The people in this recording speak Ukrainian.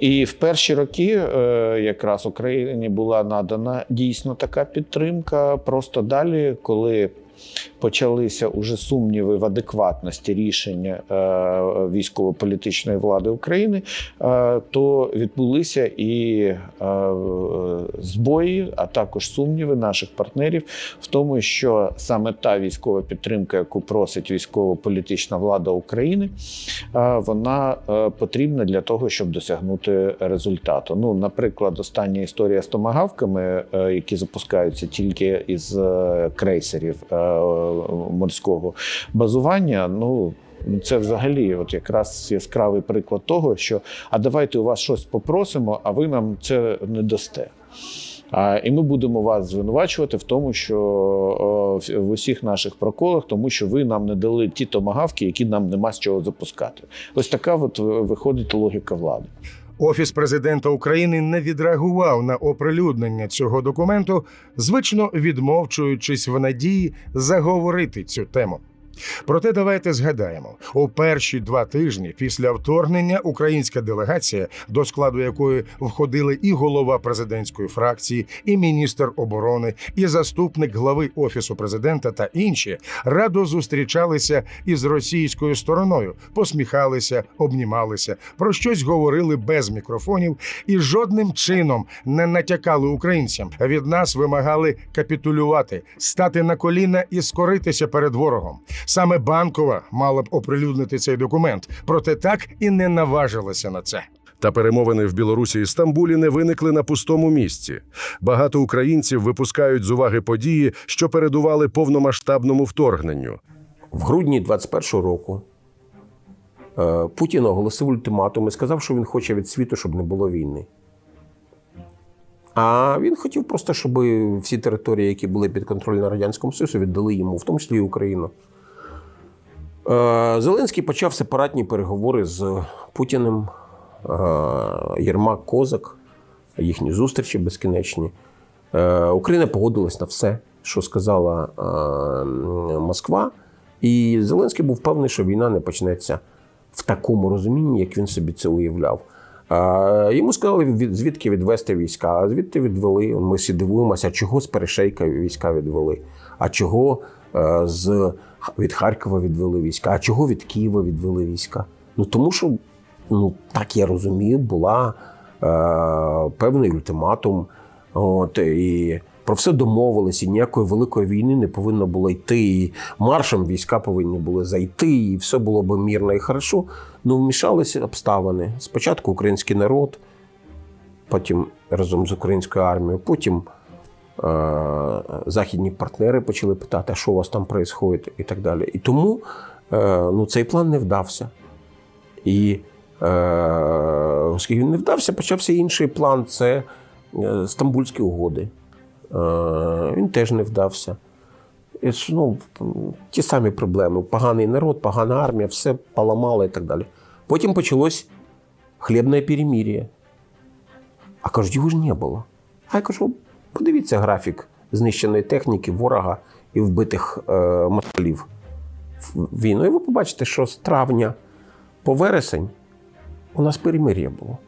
І в перші роки е, якраз Україні була надана дійсно така підтримка. Просто далі, коли почалися уже сумніви в адекватності рішення е, військово-політичної влади України, е, то відбулися і е, збої, а також сумніви наших партнерів в тому, що саме та військова підтримка, яку просить військово-політична влада України, вона потрібна для того, щоб досягнути результату. Ну, наприклад, остання історія з томагавками, які запускаються тільки із крейсерів морського базування. Ну це взагалі, от якраз яскравий приклад того, що а давайте у вас щось попросимо, а ви нам це не дасте. А, і ми будемо вас звинувачувати в тому, що о, в- в усіх наших проколах, тому що ви нам не дали ті томагавки, які нам нема з чого запускати. Ось така от е, виходить логіка влади. Офіс президента України не відреагував на оприлюднення цього документу, звично відмовчуючись в надії заговорити цю тему. Проте давайте згадаємо: у перші два тижні після вторгнення українська делегація, до складу якої входили і голова президентської фракції, і міністр оборони, і заступник глави офісу президента та інші, радо зустрічалися із російською стороною, посміхалися, обнімалися, про щось говорили без мікрофонів і жодним чином не натякали українцям. Від нас вимагали капітулювати, стати на коліна і скоритися перед ворогом. Саме банкова мала б оприлюднити цей документ, проте так і не наважилася на це. Та перемовини в Білорусі і Стамбулі не виникли на пустому місці. Багато українців випускають з уваги події, що передували повномасштабному вторгненню. В грудні 21-го року е, Путін оголосив ультиматум і сказав, що він хоче від світу, щоб не було війни. А він хотів просто, щоб всі території, які були під контролем Радянському Союзу, віддали йому, в тому числі і Україну. Е, Зеленський почав сепаратні переговори з Путіним, е, Єрмак Козак, їхні зустрічі безкінечні. Е, Україна погодилась на все, що сказала Москва. І Зеленський був впевнений, що війна не почнеться в такому розумінні, як він собі це уявляв. Йому сказали, звідки відвести війська, а звідти відвели. Ми всі дивуємося, чого з Перешейка війська відвели, а чого з, від Харкова відвели війська, а чого від Києва відвели війська. Ну тому що, ну так я розумію, була е, певний ультиматум. От, і про все домовились, і ніякої великої війни не повинно було йти. І маршем війська повинні були зайти, і все було б мирно і хорошо. Ну, вмішалися обставини. Спочатку український народ, потім разом з українською армією, потім е- західні партнери почали питати, а що у вас там відбувається, і так далі. І тому е- ну, цей план не вдався. І е- оскільки він не вдався, почався інший план це е, Стамбульські угоди. Е, він теж не вдався. І ну, ті самі проблеми. Поганий народ, погана армія, все поламало і так далі. Потім почалось хлібне перемір'я. А кажуть, його ж не було. А я кажу, подивіться графік знищеної техніки, ворога і вбитих е, москалів війну. І ви побачите, що з травня по вересень у нас перемир'я було.